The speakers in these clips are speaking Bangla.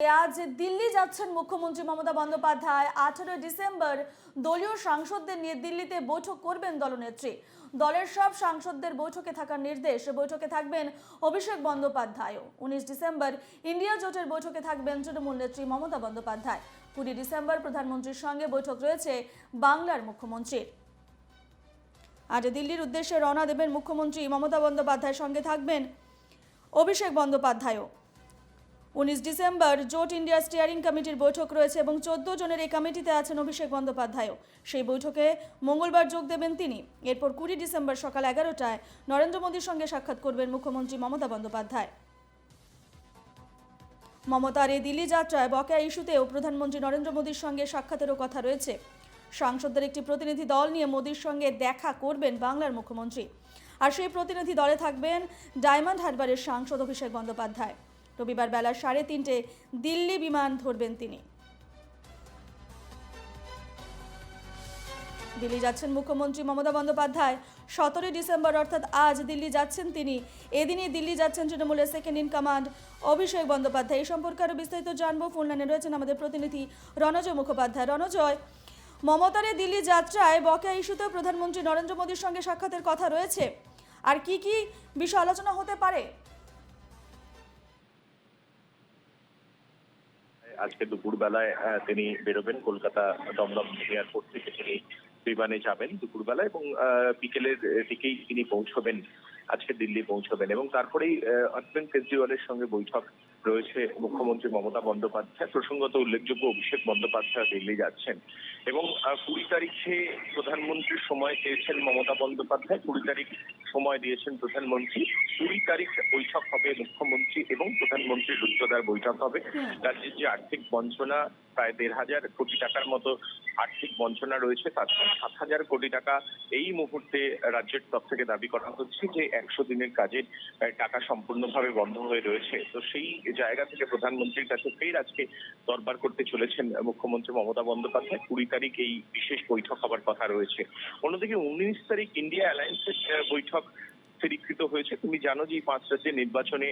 আজ দিল্লি যাচ্ছেন মুখ্যমন্ত্রী মমতা বন্দ্যোপাধ্যায়। আঠারোই ডিসেম্বর দলীয় সাংসদদের নিয়ে দিল্লিতে বৈঠক করবেন দলনেত্রী। দলের সব সাংসদদের বৈঠকে থাকার নির্দেশ, বৈঠকে থাকবেন অভিষেক বন্দ্যোপাধ্যায়ও। উনিশ ডিসেম্বর ইন্ডিয়া জোটের বৈঠকে থাকবেন তৃণমূল নেত্রী মমতা বন্দ্যোপাধ্যায়। কুড়ি ডিসেম্বর প্রধানমন্ত্রীর সঙ্গে বৈঠক রয়েছে বাংলার মুখ্যমন্ত্রীর। আজ দিল্লির উদ্দেশ্যে রওনা দেবেন মুখ্যমন্ত্রী মমতা বন্দ্যোপাধ্যায়ের সঙ্গে থাকবেন অভিষেক বন্দ্যোপাধ্যায়ও। উনিশ ডিসেম্বর জোট ইন্ডিয়া স্টিয়ারিং কমিটির বৈঠক রয়েছে এবং চোদ্দ জনের এই কমিটিতে আছেন অভিষেক বন্দ্যোপাধ্যায়ও। সেই বৈঠকে মঙ্গলবার যোগ দেবেন তিনি। এরপর কুড়ি ডিসেম্বর সকাল এগারোটায় নরেন্দ্র মোদীর সঙ্গে সাক্ষাৎ করবেন মুখ্যমন্ত্রী মমতা বন্দ্যোপাধ্যায়। মমতার এই দিল্লি যাত্রায় বকেয়া ইস্যুতেও প্রধানমন্ত্রী নরেন্দ্র মোদীর সঙ্গে সাক্ষাতেরও কথা রয়েছে। সাংসদদের একটি প্রতিনিধি দল নিয়ে মোদীর সঙ্গে দেখা করবেন বাংলার মুখ্যমন্ত্রী। আর সেই প্রতিনিধি দলে থাকবেন ডায়মন্ড হারবারের সাংসদ অভিষেক বন্দ্যোপাধ্যায়। রবিবার বেলা সাড়ে তিনটে দিল্লি বিমান ধরবেন তিনি। দিল্লি যাচ্ছেন মুখ্যমন্ত্রী মমতা বন্দ্যোপাধ্যায়। সতেরোই ডিসেম্বর অর্থাৎ আজ দিল্লি যাচ্ছেন তিনি। এদিনই দিল্লি যাচ্ছেন তৃণমূলের second in command Abhishek Bandyopadhyay. এই সম্পর্কে আরও বিস্তারিত জানব। ফোন লাইনে রয়েছেন আমাদের প্রতিনিধি রণজয় মুখোপাধ্যায়। রণজয়, মমতার দিল্লি যাত্রায় বকেয়া ইস্যুতে প্রধানমন্ত্রী নরেন্দ্র মোদীর সঙ্গে সাক্ষাতের কথা রয়েছে। আর কি কি বিষয় আলোচনা হতে পারে? আজকে দুপুরবেলায় আহ, তিনি বেরোবেন কলকাতা দমদম এয়ারপোর্ট থেকে তিনি বিমানে যাবেন দুপুরবেলায় এবং বিকেলের দিকেই তিনি পৌঁছবেন আজকে দিল্লি পৌঁছবেন এবং তারপরেই অরবিন্দ কেজরিওয়ালের সঙ্গে বৈঠক রয়েছে মুখ্যমন্ত্রী মমতা বন্দ্যোপাধ্যায়। প্রসঙ্গত উল্লেখযোগ্য অভিষেক বন্দ্যোপাধ্যায় দিল্লি যাচ্ছেন। এবং কুড়ি তারিখে প্রধানমন্ত্রীর সময় চেয়েছেন মমতা বন্দ্যোপাধ্যায়। কুড়ি তারিখ সময় দিয়েছেন প্রধানমন্ত্রী। কুড়ি তারিখ বৈঠক হবে মুখ্যমন্ত্রী এবং প্রধানমন্ত্রীর উচ্চতার বৈঠক হবে। রাজ্যের যে আর্থিক বঞ্চনা প্রায় দেড় হাজার কোটি টাকার মতো আর্থিক বঞ্চনা রয়েছে তার সাত হাজার কোটি টাকা এই মুহূর্তে রাজ্যের তরফ থেকে দাবি করা হচ্ছে যে একশো দিনের কাজের টাকা সম্পূর্ণভাবে বন্ধ হয়ে রয়েছে। তো সেই জায়গা থেকে প্রধানমন্ত্রীর কাছে ফের আজকে দরবার করতে চলেছেন মুখ্যমন্ত্রী মমতা বন্দ্যোপাধ্যায়। কুড়ি তারিখ এই বিশেষ বৈঠক হবার কথা রয়েছে। অন্যদিকে উনিশ তারিখ ইন্ডিয়া অ্যালায়েন্সের বৈঠক স্থিরীকৃত হয়েছে। তুমি জানো যে পাঁচ রাজ্যের নির্বাচনে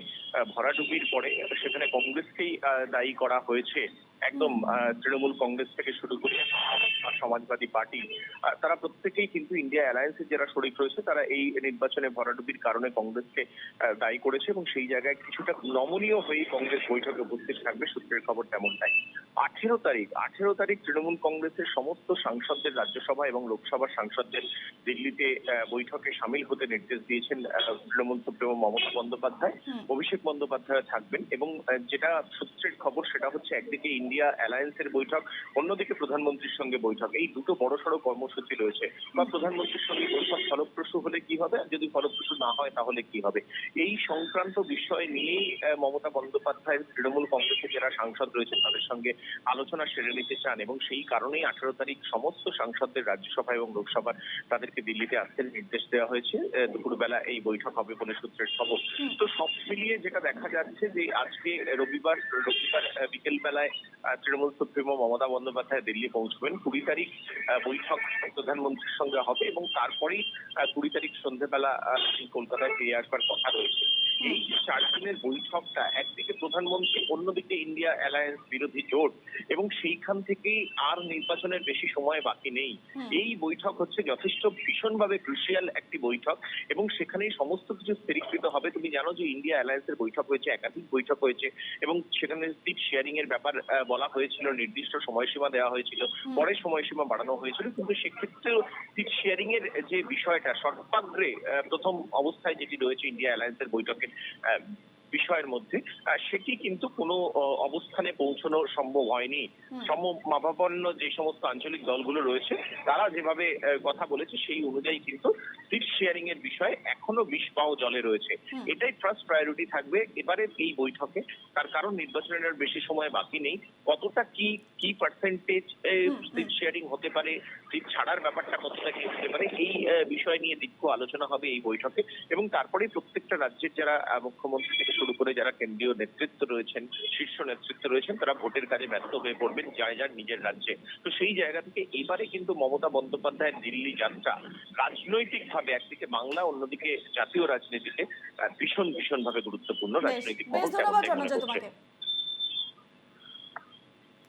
ভরাডুবির পরে সেখানে কংগ্রেসকেই দায়ী করা হয়েছে। একদম তৃণমূল কংগ্রেস থেকে শুরু করে সমাজবাদী পার্টি তারা প্রত্যেকেই কিন্তু ইন্ডিয়া অ্যালায়েন্সের যারা শরিক রয়েছে তারা এই নির্বাচনে ভরাডুবির কারণে কংগ্রেসকে দায়ী করেছে এবং সেই জায়গায় কিছুটা নমনীয় হয়ে কংগ্রেস বৈঠকে উপস্থিত থাকবে। সূত্রের খবর তেমনটাই। আঠেরো তারিখ আঠেরো তারিখ তৃণমূল কংগ্রেসের সমস্ত সাংসদদের রাজ্যসভা এবং লোকসভার সাংসদদের দিল্লিতে বৈঠকে সামিল হতে নির্দেশ দিয়েছেন তৃণমূল সুপ্রিমো মমতা বন্দ্যোপাধ্যায়। অভিষেক বন্দ্যোপাধ্যায় থাকবেন এবং যেটা সূত্রের খবর সেটা হচ্ছে একদিকে ইন্ডিয়া অ্যালায়েন্সের বৈঠক অন্যদিকে প্রধানমন্ত্রীর সঙ্গে বৈঠক। এই দুটো বড়সড় কর্মসূচি রয়েছে। বা প্রধানমন্ত্রীর সঙ্গে বৈঠক ফলপ্রসূ হলে কি হবে? আর যদি ফলপ্রসূ না হয় তাহলে কি হবে? এই সংক্রান্ত বিষয় নিয়েই মমতা বন্দ্যোপাধ্যায় তৃণমূল কংগ্রেসের যারা সাংসদ রয়েছেন তাদের সঙ্গে আলোচনা সেরে নিতে চান এবং সেই কারণেই আঠারো তারিখ সমস্ত সাংসদদের রাজ্যসভা এবং লোকসভার তাদেরকে দিল্লিতে আসতে নির্দেশ দেওয়া হয়েছে। দুপুরবেলা এই বৈঠক হবে বলে সূত্রের খবর। তো সব মিলিয়ে যেটা দেখা যাচ্ছে যে আজকে রবিবার রবিবার বিকেল বেলায় তৃণমূল সুপ্রিমো মমতা বন্দ্যোপাধ্যায় দিল্লি পৌঁছবেন। কুড়ি তারিখ বৈঠক প্রধানমন্ত্রীর সঙ্গে হবে এবং তারপরেই কুড়ি তারিখ সন্ধ্যেবেলা কলকাতায় ফিরে আসবার কথা রয়েছে। এই চার দিনের বৈঠকটা একদিকে প্রধানমন্ত্রী অন্যদিকে ইন্ডিয়া অ্যালায়েন্স বিরোধী জোট এবং সেইখান থেকেই আর নির্বাচনের বেশি সময় বাকি নেই। এই বৈঠক হচ্ছে যথেষ্ট ভীষণভাবে ক্রুশিয়াল একটি বৈঠক এবং সেখানেই সমস্ত কিছু স্থিরীকৃত জানো যে ইন্ডিয়া অ্যালায়েন্সের বৈঠক হয়েছে একাধিক বৈঠক হয়েছে এবং সেখানে সিট শেয়ারিং এর ব্যাপার বলা হয়েছিল নির্দিষ্ট সময়সীমা দেওয়া হয়েছিল পরে সময়সীমা বাড়ানো হয়েছিল কিন্তু সেক্ষেত্রেও সিট শেয়ারিং এর যে বিষয়টা সর্বাগ্রে প্রথম অবস্থায় যেটি রয়েছে ইন্ডিয়া অ্যালায়েন্সের বৈঠকের বিষয়ের মধ্যে। সেটি কিন্তু কোনো অবস্থানে পৌঁছানো সম্ভব হয়নি। হুম। যে সমস্ত আঞ্চলিক দলগুলো রয়েছে তারা যেভাবে কথা বলেছে সেই অনুযায়ী কিন্তু সিট শেয়ারিং এর বিষয়ে এখনও বিষ পাও জলে রয়েছে। এটাই ফার্স্ট প্রায়োরিটি থাকবে। এবারে এই বৈঠকে তার কারণ নির্বাচনের বেশি সময় বাকি নেই। কতটা কি কি পার্সেন্টেজ সিট শেয়ারিং হতে পারে সিট ছাড়ার ব্যাপারটা কতটা কি হতে পারে এই বিষয় নিয়ে দীর্ঘ আলোচনা হবে এই বৈঠকে। এবং তারপরে প্রত্যেকটা রাজ্যের যারা মুখ্যমন্ত্রী থেকে শুরু করে যারা কেন্দ্রীয় নেতৃত্ব রয়েছেন শীর্ষ নেতৃত্ব রয়েছেন তারা ভোটের কাজে ব্যস্ত হয়ে পড়বেন যায় যার নিজের রাজ্যে। তো সেই জায়গা থেকে এবারে কিন্তু মমতা বন্দ্যোপাধ্যায়ের দিল্লি যাত্রা রাজনৈতিক ভাবে একদিকে বাংলা অন্যদিকে জাতীয় রাজনীতিতে ভীষণ ভীষণ ভাবে গুরুত্বপূর্ণ রাজনৈতিক মহল